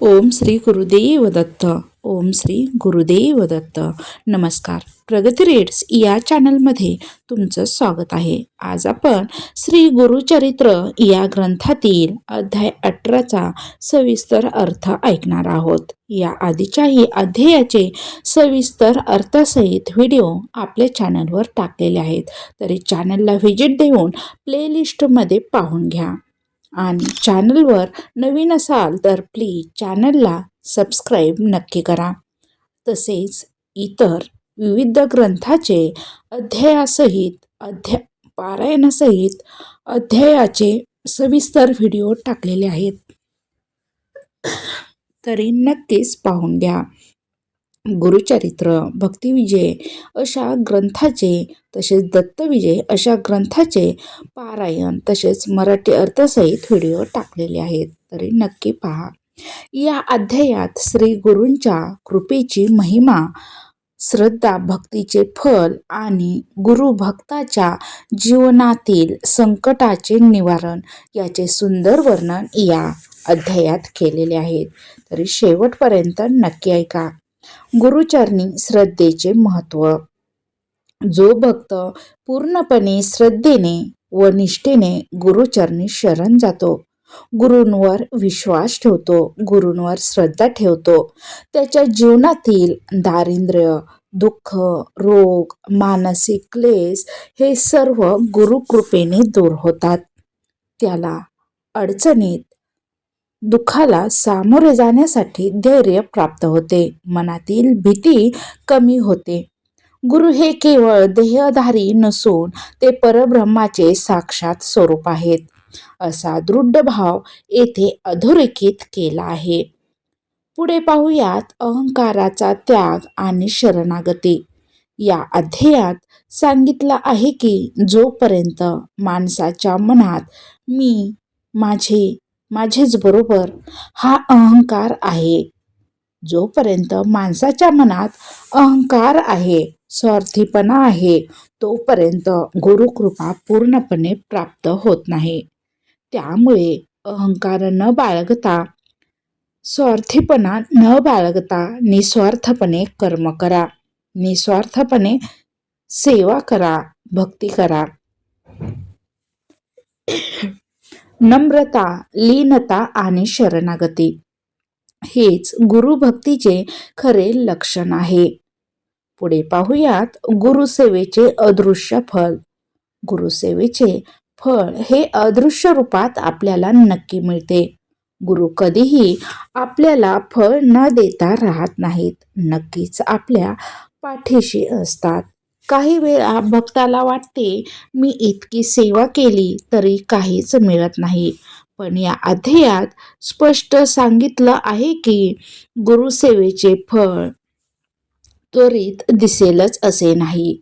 ओम श्री गुरुदेव दत्त ओम श्री गुरुदेव दत्त नमस्कार. प्रगती रेड्स या चॅनलमध्ये तुमचं स्वागत आहे. आज आपण श्री गुरुचरित्र या ग्रंथातील अध्याय अठराचा सविस्तर अर्थ ऐकणार आहोत. या आधीच्याही अध्यायाचे सविस्तर अर्थसहित व्हिडिओ आपल्या चॅनलवर टाकलेले आहेत. तरी चॅनलला व्हिजिट देऊन प्लेलिस्टमध्ये पाहून घ्या. आणि चॅनलवर नवीन असाल तर प्लीज चॅनलला सबस्क्राईब नक्की करा. तसेच इतर विविध ग्रंथाचे अध्यायासहित अध्या पारायणासहित अध्यायाचे सविस्तर व्हिडिओ टाकलेले आहेत. तरी नक्कीच पाहून घ्या. गुरुचरित्र भक्तिविजय अशा ग्रंथाचे तसेच दत्तविजय अशा ग्रंथाचे पारायण तसेच मराठी अर्थसहित व्हिडिओ टाकलेले आहेत. तरी नक्की पहा. या अध्यायात श्री गुरूंच्या कृपेची महिमा श्रद्धा भक्तीचे फल आणि गुरु भक्ताच्या जीवनातील संकटाचे निवारण याचे सुंदर वर्णन या अध्यायात केलेले आहेत. तरी शेवटपर्यंत नक्की ऐका. गुरुचरणी श्रद्धेचे महत्त्व. जो भक्त पूर्णपणे श्रद्धेने व निष्ठेने गुरुचरणी शरण जातो गुरूंवर विश्वास ठेवतो गुरूंवर श्रद्धा ठेवतो त्याच्या जीवनातील दारिद्र्य दुःख रोग मानसिक क्लेश हे सर्व गुरुकृपेने दूर होतात. त्याला अडचणीत दुःखाला सामोरे जाण्यासाठी धैर्य प्राप्त होते. मनातील भीती कमी होते. गुरु हे केवळ देहधारी नसून ते परब्रह्माचे साक्षात स्वरूप आहेत. असा दृढ भाव येथे अधोरेखित केला आहे. पुढे पाहूयात अहंकाराचा त्याग आणि शरणागती. या अध्यायात सांगितलं आहे की जोपर्यंत माणसाच्या मनात मी माझे माझेच बरोबर हा अहंकार आहे. जोपर्यंत माणसाच्या मनात अहंकार आहे स्वार्थीपणा आहे तोपर्यंत गुरुकृपा पूर्णपणे प्राप्त होत नाही. त्यामुळे अहंकार न बाळगता स्वार्थीपणा न बाळगता निस्वार्थपणे कर्म करा. निस्वार्थपणे सेवा करा भक्ती करा. नम्रता लीनता आणि शरणागती. हेच गुरुभक्तीचे खरे लक्षण आहे. पुढे पाहूयात गुरुसेवेचे अदृश्य फल. गुरुसेवेचे फळ हे अदृश्य रूपात आपल्याला नक्की मिळते. गुरु कधीही आपल्याला फळ न देता राहत नाहीत. नक्कीच आपल्या पाठीशी असतात. काही वेळा भक्ताला वाटते मी इतकी सेवा केली तरी काहीच मिळत नाही. पण या अध्यायात स्पष्ट सांगितलं आहे की गुरुसेवेचे फळ त्वरित दिसेलच असे नाही.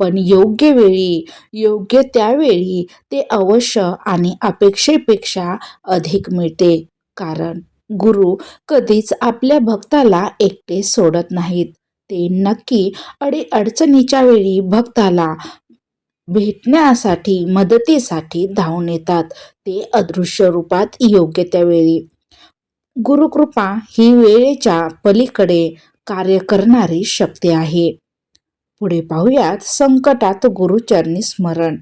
पण योग्य वेळी योग्य त्यावेळी ते अवश्य आणि अपेक्षेपेक्षा अधिक मिळते. कारण गुरु कधीच आपल्या भक्ताला एकटे सोडत नाहीत. ते नक्की अडी अडचणीच्या वेळी भक्ताला भेटण्यासाठी मदतीसाठी धावून येतात. ते अदृश्य रूपात योग्य त्यावेळी गुरुकृपा ही वेळेच्या पलीकडे कार्य करणारी शक्ती आहे. पुढे पाहूयात संकटात गुरुचरणी स्मरण.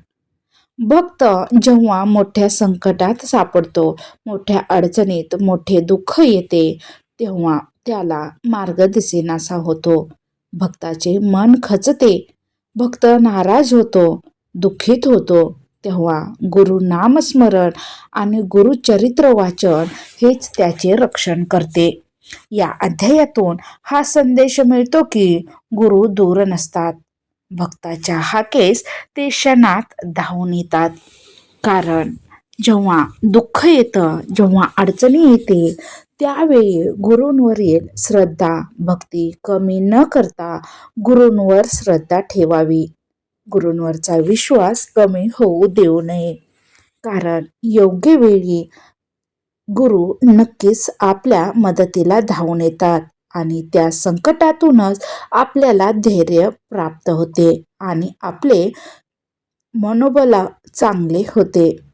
भक्त जेव्हा मोठ्या संकटात सापडतो मोठ्या अडचणीत मोठे दुःख येते तेव्हा त्याला मार्ग दिसेनासा होतो. भक्ताचे मन खचते. भक्त नाराज होतो दुःखित होतो. तेव्हा गुरु नामस्मरण आणि गुरुचरित्र वाचन हेच त्याचे रक्षण करते. या अध्यायातून हा संदेश मिळतो की गुरु दूर नसतात. भक्ताच्या हाकेस ते क्षणात धावून येतात. कारण जेव्हा दुःख येतं जेव्हा अडचणी येते त्यावेळी गुरूंवरील श्रद्धा भक्ती कमी न करता गुरूंवर श्रद्धा ठेवावी. गुरूंवरचा विश्वास कमी होऊ देऊ नये. कारण योग्य वेळी गुरु नक्कीच आपल्या मदतीला धावून येतात आणि त्या संकटातूनच आपल्याला धैर्य प्राप्त होते आणि आपले मनोबला चांगले होते.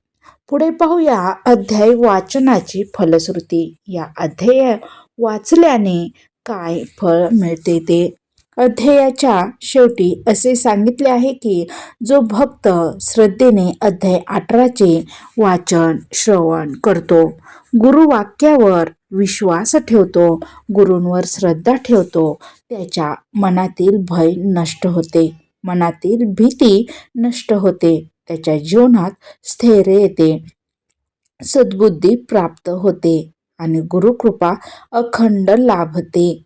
पुढे पाहूया अध्याय वाचनाची फलश्रुती. या अध्याय वाचल्याने काय फळ मिळते ते? अध्यायाच्या शेवटी असे सांगितले आहे की जो भक्त श्रद्धेने अध्याय अठराचे वाचन श्रवण करतो गुरुवाक्यावर विश्वास ठेवतो गुरूंवर श्रद्धा ठेवतो त्याच्या मनातील भय नष्ट होते मनातील भीती नष्ट होते. त्याच्या जीवनात स्थैर्य येते. सद्बुद्धी प्राप्त होते आणि गुरुकृपा अखंड लाभते.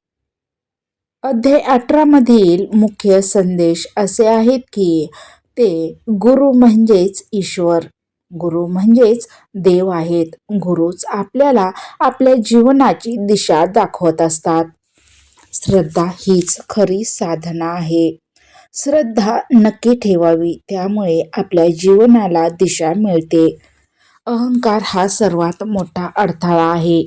अध्याय अठरामधील मुख्य संदेश असे आहेत की ते गुरु म्हणजेच ईश्वर. गुरु म्हणजेच देव आहेत. गुरुच आपल्याला आपल्या जीवनाची दिशा दाखवत असतात. श्रद्धा हीच खरी साधना आहे. श्रद्धा नक्की ठेवावी. त्यामुळे आपल्या जीवनाला दिशा मिळते. अहंकार हा सर्वात मोठा अडथळा आहे.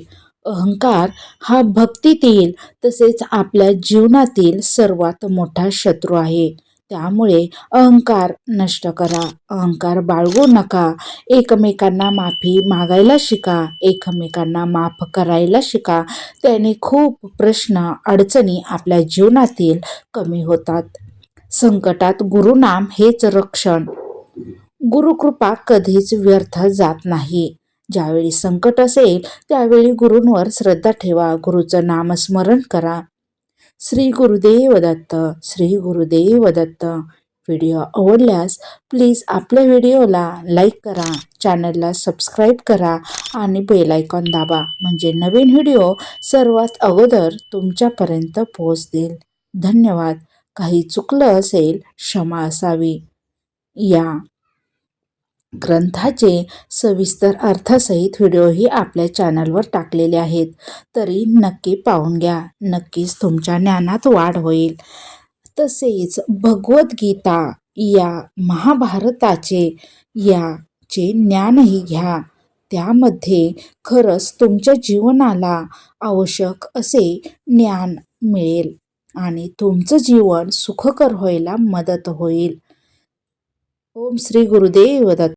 अहंकार हा भक्तीतील तसेच आपल्या जीवनातील सर्वात मोठा शत्रू आहे. त्यामुळे अहंकार नष्ट करा. अहंकार बाळगू नका. एकमेकांना माफी मागायला शिका. एकमेकांना माफ करायला शिका. त्याने खूप प्रश्न अडचणी आपल्या जीवनातील कमी होतात. संकटात गुरुनाम हेच रक्षण. गुरुकृपा कधीच व्यर्थ जात नाही. ज्यावेळी संकट असेल त्यावेळी गुरूंवर श्रद्धा ठेवा. गुरुचं नामस्मरण करा. श्री गुरुदेव दत्त श्री गुरुदेव दत्त व्हिडिओ आवडल्यास प्लीज आपल्या व्हिडिओला लाईक करा. चॅनलला सबस्क्राईब करा आणि बेल आयकॉन दाबा. म्हणजे नवीन व्हिडिओ सर्वात अगोदर तुमच्यापर्यंत पोहोचतील. धन्यवाद. काही चुकलं असेल क्षमा असावी. या ग्रंथाचे सविस्तर अर्थसहित व्हिडिओही आपल्या चॅनलवर टाकलेले आहेत. तरी नक्की पाहून घ्या. नक्कीच तुमच्या ज्ञानात वाढ होईल. तसेच भगवद्गीता या महाभारताचे याचे ज्ञानही घ्या. त्यामध्ये खरंच तुमच्या जीवनाला आवश्यक असे ज्ञान मिळेल. आणि तुमचं जीवन सुखकर व्हायला मदत होईल. ओम श्री गुरुदेव दत्त